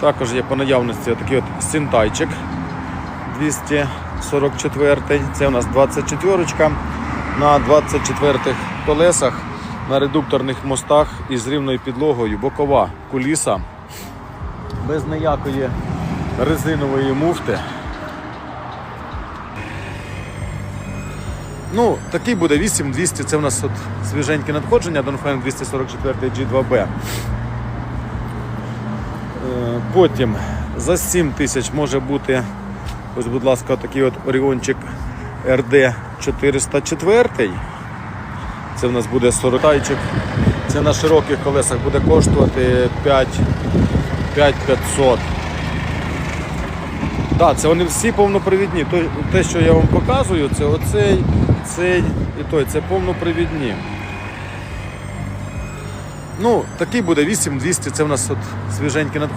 Також є по наявності такий от синтайчик 244. Це у нас 24 -ка. на 24 колесах на редукторних мостах із рівною підлогою, бокова куліса без ніякої резинової муфти. Ну, такий буде 8200, це у нас от свіженьке надходження, Донфен 244 G2B. Е, Потім за 7 тисяч може бути, ось, будь ласка, такий от Оріончик RD 404. Це в нас буде 40 тайчик. Це на широких колесах буде коштувати 5500. Так, це вони всі повнопривідні. Те, що я вам показую, це оцей, цей і той. Це повнопривідні. Ну, такий буде 8200, це в нас от свіженьке надходження.